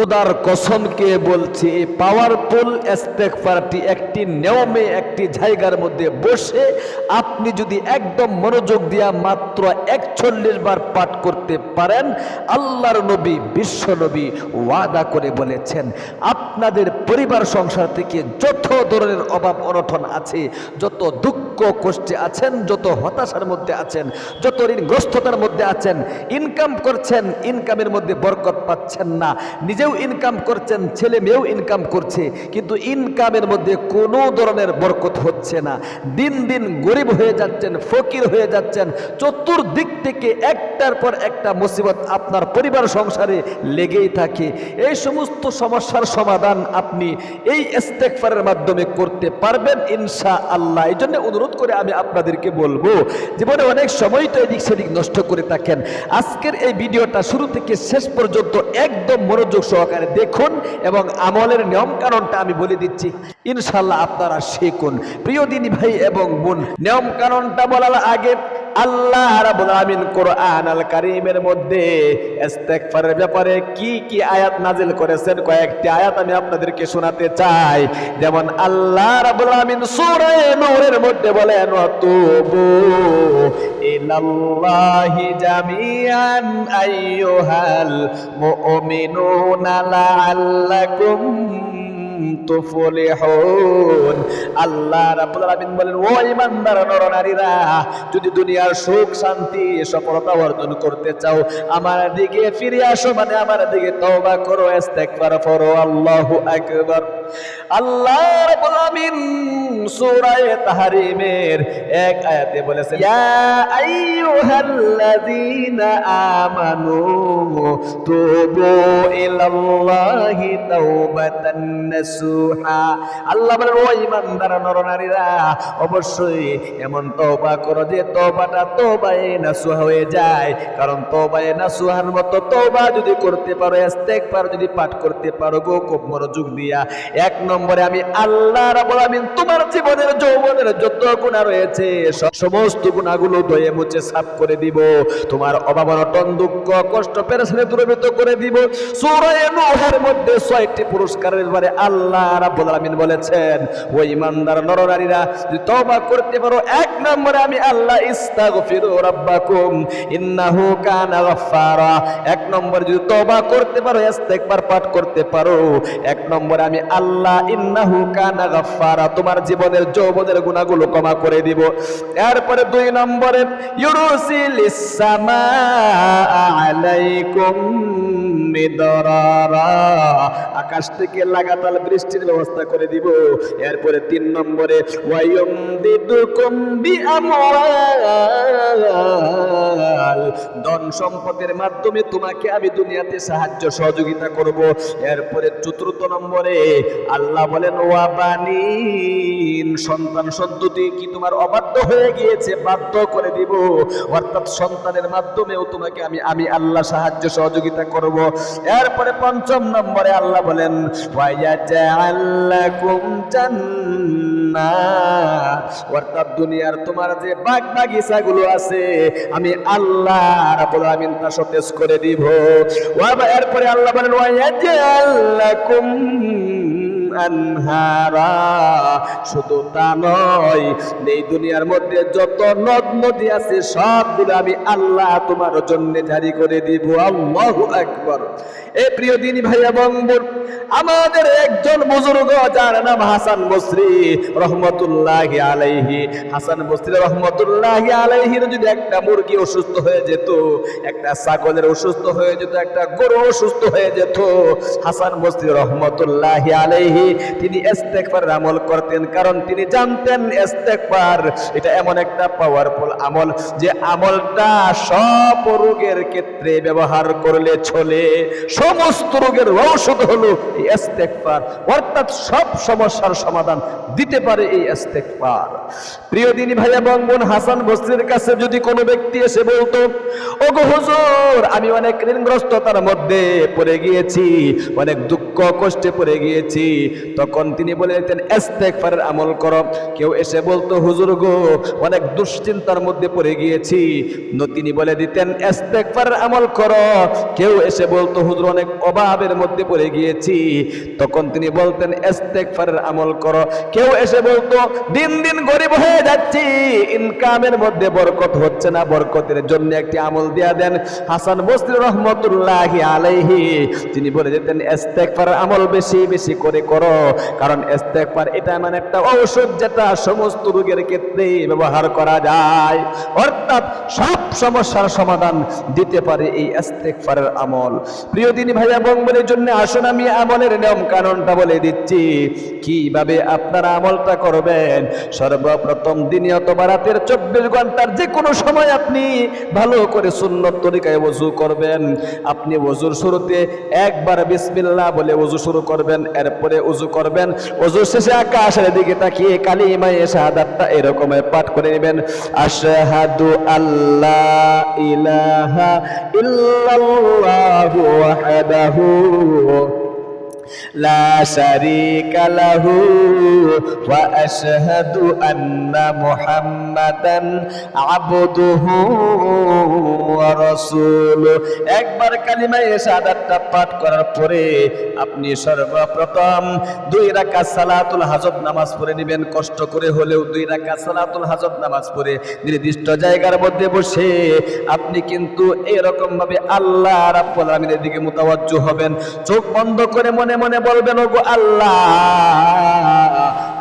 খোদার কসমকে বলছে powerful party একটি নিয়মে, একটি জায়গার মধ্যে বসে আপনি যদি একদম মনোযোগ দিয়া মাত্র একচল্লিশ বার পাঠ করতে পারেন, আল্লাহর নবী, বিশ্ব নবী ওয়াদা করে বলেছেন আপনাদের পরিবার, সংসার থেকে যত ধরনের অভাব, অনটন আছে, যত দুঃখ, কষ্টে আছেন, যত হতাশার মধ্যে আছেন, যত ঋণগ্রস্ততার মধ্যে আছেন ইনকাম করছেন ইনকামের মধ্যে বরকত পাচ্ছেন না। নিজেও ইনকাম করছেন, ছেলে মেয়েও ইনকাম করছে, কিন্তু ইনকামের মধ্যে কোনো ধরনের বরকত হচ্ছে না। দিন দিন গরিব হয়ে যাচ্ছেন, ফকির হয়ে যাচ্ছেন, চতুর্দিক থেকে একটার পর একটা মুসিবত আপনার পরিবার, সংসারে লেগেই থাকে। এই সমস্ত সমস্যার সমাধান আপনি এই ইস্তেগফারের মাধ্যমে করতে পারবেন ইনশা আল্লাহ এই জন্য অনুরোধ করে আমি আপনাদেরকে বলব, জীবনে অনেক সময় তো এদিক সেদিক নষ্ট করে থাকেন। আজকের এই ভিডিওটা শুরু থেকে শেষ পর্যন্ত একদম মনোযোগ সহকারে দেখুন এবং আমলের নিয়ম কানুনটা আমি বলে দিচ্ছি। ইনশাল্লাহ আপনারা শিখুন। প্রিয় দিনী ভাই এবং বোন নিয়ম কানুনটা বলার আগে আল্লাহ রাব্বুল আমিন কোরআন আল কারীমের মধ্যে ইস্তেগফারের ব্যাপারে কি কি আয়াত নাজিল করেছেন কয়েকটি আয়াত আমি আপনাদেরকে শোনাতে চাই। যেমন আল্লাহ রাব্বুল আমিন সূরা নূরের মধ্যে বলেন ওয়াতুবু ইলাল্লাহি জামিআন আইয়ুহাল মুমিনুনা লাআল্লাকুম যদি দুনিয়ার সুখ, শান্তি, সফলতা অর্জন করতে চাও, আমার দিকে ফিরে আসো মানে আমার দিকে তওবা করো, ইস্তেগফার করো, আল্লাহু আকবার। আল্লাহ রাব্বুল আলামিন সূরা এক আয়াতে বলেছেন, ইয়া আইয়ুহাল্লাযীনা আমানু নাসুহা আল্লাহ বলেন, ও ঈমানদার নরনারীরা, অবশ্যই এমন তওবা করো যে তওবাটা তওবায়ে নাসুহা হয়ে যায়। কারণ তওবায়ে নাসুহার মতো তওবা যদি করতে পারো, ইস্তেগফার যদি পাঠ করতে পারো গো, খুব মনোযোগ দিয়া। এক নম্বরে আমি আল্লাহ রাব্বুল আমিন তোমার জীবনের যৌবনের যত রয়েছে সমস্ত গুনাহগুলো ধুয়ে মুছে সাফ করে দিব। তোমার অভাব অনটন, দুঃখ, কষ্ট, পেরেশানি দূরীভূত করে দিব। সূরা নূহের মধ্যে ছয়টি পুরস্কারের আল্লাহ রাব্বুল আলামিন বলেছেন ওই ইমানদার নরনারীরা, যদি তওবা করতে পারো, এক নম্বরে আমি আল্লাহ ইস্তাগফিরু রাব্বাকুম, ইন্নাহু কানা গাফফারা। এক নম্বরে যদি তওবা করতে পারো, ইস্তেগফার পাঠ করতে পারো। এক নম্বরে আমি আল্লাহ ইন্নাহু কানা গাফফারা, তোমার জীবনের যৌবনের গুনাহগুলো ক্ষমা করে দিব। এরপরে দুই নম্বরে ইউরুসিলিস সামা আলাইকুম মিদরারা। আকাশ থেকে লাগাতার বৃষ্টির ব্যবস্থা করে দিব। এরপরে তিন নম্বরে বিআমওয়াল ধন সম্পদের মাধ্যমে তোমাকে আমি দুনিয়াতে সাহায্য সহযোগিতা করব। এরপরে চতুর্থ নম্বরে, আল্লাহ বলেন, ওয়াবানিন। সন্তান সন্ততি কি তোমার অবাধ্য হয়ে গিয়েছে, বাধ্য করে দিব। অর্থাৎ সন্তানের মাধ্যমেও তোমাকে আমি আমি আল্লাহ সাহায্য সহযোগিতা করব। এরপরে পঞ্চম নম্বরে আল্লাহ বলেন ওয়াইয়াজআলাকুম জান্নাত অর্থাৎ দুনিয়ার তোমার যে বাগ বাগিচাগুলো আছে, আমি আল্লাহ রাব্বুল আমিন তা সতেজ করে দিব। ওয়া এরপরে আল্লাহ বলেন ওয়াইয়াজআলাকুম আনহারা। শুধু তা নয়, এই দুনিয়ার মধ্যে যত নদ নদী আছে, সবগুলো আমি আল্লাহ তোমার জন্য জারি করে দিব। আল্লাহু আকবার। এ প্রিয় দিনী ভাই এবং আমাদের একজন বুজুর্গ, যার নাম হাসান বসরি রহমতুল্লাহি আলাইহি। হাসান বসরি রহমতুল্লাহি আলাইহির যদি একটা মুরগি অসুস্থ হয়ে যেত, একটা ছাগলের অসুস্থ হয়ে যেত, একটা গরু অসুস্থ হয়ে যেত, হাসান বসরি রহমতুল্লাহি আলাইহি তিনি ইস্তেগফারের আমল করতেন। কারণ তিনি জানতেন ইস্তেগফার এটা এমন একটা পাওয়ারফুল আমল যে আমলটা সব রোগের ক্ষেত্রে ব্যবহার করলে চলে। সমস্ত রোগের ঔষধ হলো এই ইস্তেগফার। অর্থাৎ সব সমস্যার সমাধান দিতে পারে এই ইস্তেগফার। প্রিয় দিনী ভাই এবং বোন, হাসান বস্তির কাছে যদি কোনো ব্যক্তি এসে বলতো ও গো হুজুর, আমি অনেক ঋণগ্রস্ততার মধ্যে পড়ে গিয়েছি, অনেক দুঃখ কষ্টে পড়ে গিয়েছি তখন তিনি বলে দিতেন, ইস্তেগফারের আমল করো। কেউ এসে বলতো, হুজুর গো, অনেক দুশ্চিন্তার মধ্যে পড়ে গিয়েছি। তিনি বলে দিতেন, ইস্তেগফারের আমল করো। কেউ এসে বলতো, হুজুর, অনেক অভাবের মধ্যে পড়ে গিয়েছি। তখন তিনি বলতেন, ইস্তেগফারের আমল করো। কেউ এসে বলতো, দিন দিন গরিব হয়ে যাচ্ছি, ইনকামের মধ্যে বরকত হচ্ছে না। বরকতের জন্য একটি আমল দিয়া দেন হাসান বসরি রহমতুল্লাহি আলাইহি। তিনি বলে যেতেন ইস্তেগফার আমল বেশি বেশি করে করো। কারণ ইস্তেগফার এটা এমন একটা ঔষধ যেটা সমস্ত রোগের ক্ষেত্রে ব্যবহার করা যায়। অর্থাৎ সব সমস্যার সমাধান দিতে পারে এই ইস্তেগফারের আমল। প্রিয় দিনী ভাইয়া বোনদের জন্য আসুন আমি আমলের নিয়ম কানুনটা বলে দিচ্ছি। কীভাবে আপনারা আমলটা করবেন? সর্বপ্রথম দিনে অথবা রাতের চব্বিশ ঘণ্টার যে কোনো সময় আপনি ভালো করে সুন্নত তরিকায় ওযু করবেন। আপনি ওযুর শুরুতে একবার বিসমিল্লাহ বলে ওযু শুরু করবেন। এরপরে ওযু করবেন। উজুর শেষে আকাশের দিকে তাকিয়ে কালিমায় শাহাদাতটা এরকম পাঠ করে নেবেন। আশহাদু আল্লাহ ইলাহা ইল্লাল্লাহু ওয়াহদাহু لا شريك له وأشهد أن محمدا عبده ورسوله একবার কালিমায়ে শাহাদাতটা পাঠ করার পরে আপনি সর্বপ্রথম দুই রাকাত সালাতুল হাজব নামাজ পড়ে নেবেন কষ্ট করে হলেও দুই রাকাত সালাতুল হাজব নামাজ পড়ে নির্দিষ্ট জায়গার মধ্যে বসে আপনি কিন্তু এরকম ভাবে আল্লাহ রাব্বুল আলামিনের দিকে মুতাওয়াজ্জু হবেন চোখ বন্ধ করে মনে মনে বলবেন ওগো আল্লাহ!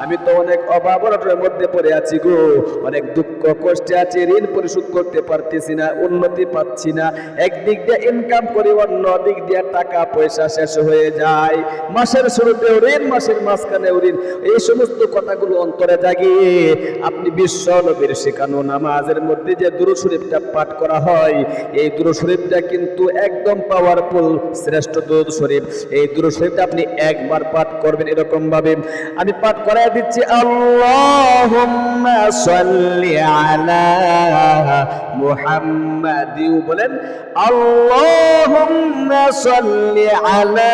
আমি তো অনেক অভাব মধ্যে পড়ে আছি গো। অনেক দুঃখ কষ্টে আছি, ঋণ পরিশোধ করতে পারতেছি না, উন্নতি পাচ্ছি না। একদিক দিয়ে ইনকাম করি অন্য দিক দিয়ে টাকা পয়সা শেষ হয়ে যায়। মাসের শুরুতেও ঋণ, মাসের মাঝখানেও ঋণ। এই সমস্ত কথাগুলো অন্তরে জাগিয়ে আপনি বিশ্ব নবীর শেখানো নামাজের মধ্যে যে দুরু শরীফটা পাঠ করা হয়, এই দুরু শরীফটা কিন্তু একদম পাওয়ারফুল শ্রেষ্ঠ দুরুদ শরীফ। এই দুরু শরীফটা আপনি একবার পাঠ করবেন এরকম ভাবে আমি পাঠ করাই দিচ্ছি আল্লাহুম্মা সাল্লি আলা মুহাম্মাদিউ বলেন আল্লাহুম্মা সাল্লি আলা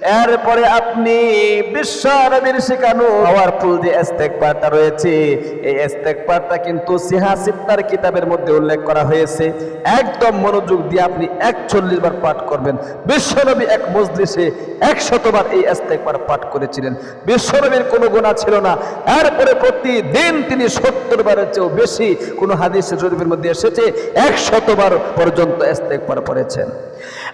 এরপরে আপনি বিশ্ব নবীর শেখানো পাওয়ারফুল যে ইস্তেগফারটা রয়েছে। এই ইস্তেগফারটা কিন্তু সিহা সিত্তার কিতাবের মধ্যে উল্লেখ করা হয়েছে। একদম মনোযোগ দিয়ে আপনি একচল্লিশ বার পাঠ করবেন। বিশ্বনবী এক মজলিসে একশতবার এই ইস্তেগফার পাঠ করেছিলেন। বিশ্বনবীর কোনো গুণা ছিল না। এরপরে প্রতিদিন তিনি সত্তর বারের চেয়েও বেশি কোনো হাদিস শরীফের মধ্যে এসেছে, একশতবার পর্যন্ত ইস্তেগফার পড়েছেন।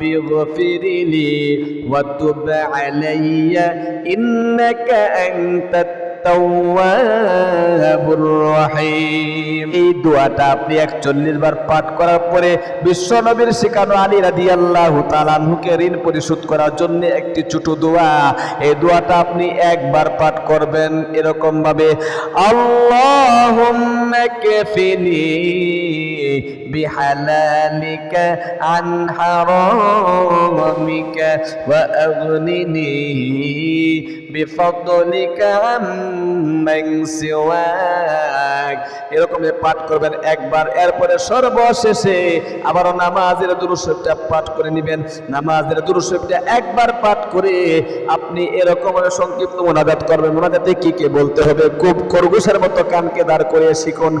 اغفر لي وتب علي إنك أنت التواب الرحيم এই দোয়াটা আপনি একচল্লিশ বার পাঠ করার পরে বিশ্ব নবীর শেখানো আলী রাদি আল্লাহ তালানহুকে ঋণ পরিশোধ করার জন্য একটি ছোট দোয়া এই দোয়াটা আপনি একবার পাঠ করবেন এরকম ভাবে مكفني بحلالك عن حرامك وأغنني بفضلك عمن سواك. এরকম পাঠ করবেন একবার এরপরে সর্বশেষে আবারও নামাজের দুরুশরীফটা পাঠ করে নেবেন নামাজের দুরুশরীফটা একবার পাঠ করে আপনি এরকম সংক্ষিপ্ত মোনাজাত করবেন মোনাজাতে কি কি বলতে হবে খুব খরগোশের মতো কানকে দাঁড় করে শিখুন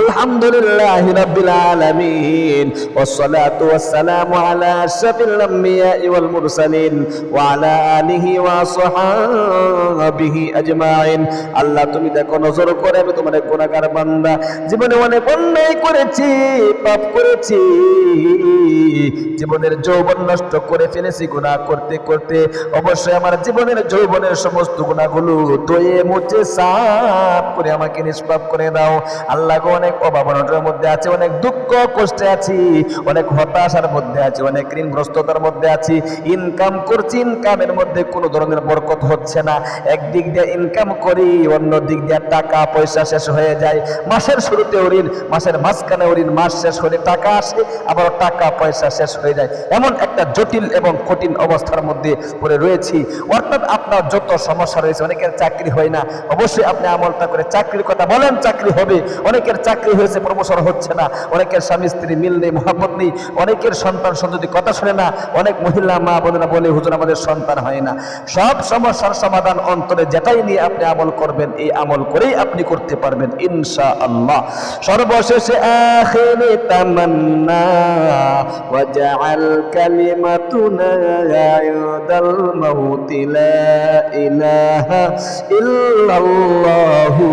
আলহামদুলিল্লাহ রাব্বিল আলামিন والصلاه والسلام على اشرف الانبياء والمرسلين وعلى اله وصحبه اجمعين আল্লাহ তুমি দেখো নজর করে আমি তোমার গুনাহগার বান্দা। জীবনে অনেক অন্যায় করেছি পাপ করেছি। জীবনের যৌবন নষ্ট করে ফেলেছি, গুনাহ করতে করতে। অবশ্যই আমার জীবনের যৌবনের সমস্ত গুণাগুলো দয়ে মুছে, সাফ করে আমাকে নিষ্পাপ করে দাও। আল্লাহ অনেক অভাবনটার মধ্যে আছে, অনেক দুঃখ কষ্টে আছি, অনেক হতাশার মধ্যে আছি, অনেক ঋণগ্রস্ততার মধ্যে আছি। ইনকাম করছি, ইনকামের মধ্যে কোনো ধরনের বরকত হচ্ছে না। একদিক দিয়ে ইনকাম করি অন্য দিক দিয়ে টাকা পয়সা শেষ হয়ে যায়। মাসের শুরুতে ঋণ, মাসের মাঝখানে ঋণ, মাস শেষ হলে টাকা আসে আবার টাকা পয়সা শেষ হয়ে যায়। এমন একটা জটিল এবং কঠিন অবস্থার মধ্যে পড়ে রয়েছি। অর্থাৎ আপনার যত সমস্যা রয়েছে, অনেকের চাকরি হয় না। অবশ্যই আপনি আমলটা করে চাকরির কথা বলেন, চাকরি হবে। অনেকের চাকরি হয়েছে, প্রমোশন হচ্ছে না। অনেকের স্বামী, স্ত্রী মিল নেই, মহাব্বত নেই। অনেকের সন্তান সন্ততি কথা শুনে না। অনেক মহিলা মা বোনেরা বলে, হুজুর, আমাদের সন্তান হয় না। সব সমস্যার সমাধান অন্তরে যেটাই নিয়ে আপনি আমল করবেন, এই আমল করেই আপনি করতে পারবেন ইনশা আল্লাহ সর্বশেষে ওয়াজআল কালিমাতুনা ইনদাল মাউতি লা ইলাহা ইল্লাল্লাহু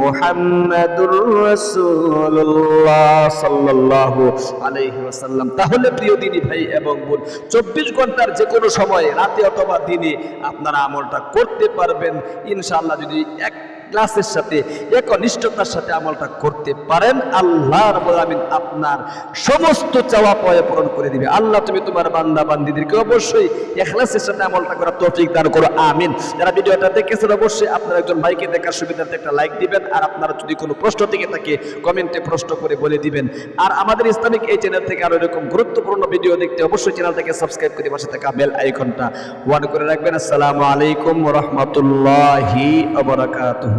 মুহাম্মাদুর রাসূলুল্লাহ সাল্লাল্লাহু আলাইহি ওয়াসাল্লাম। তাহলে প্রিয় দিনী ভাই এবং বোন, চব্বিশ ঘণ্টার যে কোনো সময়, রাতে অথবা দিনে আপনারা আমলটা করতে পারবেন। ইনশাআল্লাহ যদি এক ক্লাসের সাথে, একনিষ্ঠতার সাথে আমলটা করতে পারেন। আল্লাহ রাব্বুল আমিন আপনার সমস্ত চাওয়া পাওয়া পূরণ করে দিবে। আল্লাহ, তুমি তোমার বান্দা বান্দিদেরকে অবশ্যই এখলাসের সাথে আমলটা করার তৌফিক দান করো। আমিন। যারা ভিডিওটা দেখেছেন, অবশ্যই আপনারা একজন ভাইকে দেখার সুবিধার্থে একটা লাইক দিবেন। আর আপনারা যদি কোনো প্রশ্ন থেকে থাকে, কমেন্টে প্রশ্ন করে বলে দিবেন। আর আমাদের ইসলামিক এই চ্যানেল থেকে আরও এরকম গুরুত্বপূর্ণ ভিডিও দেখতে অবশ্যই চ্যানেলটাকে সাবস্ক্রাইব করে পাশে থাকা বেল আইকনটা ওয়ান করে রাখবেন। আসসালামু আলাইকুম রহমতুল্লাহি আবরাকাতুহু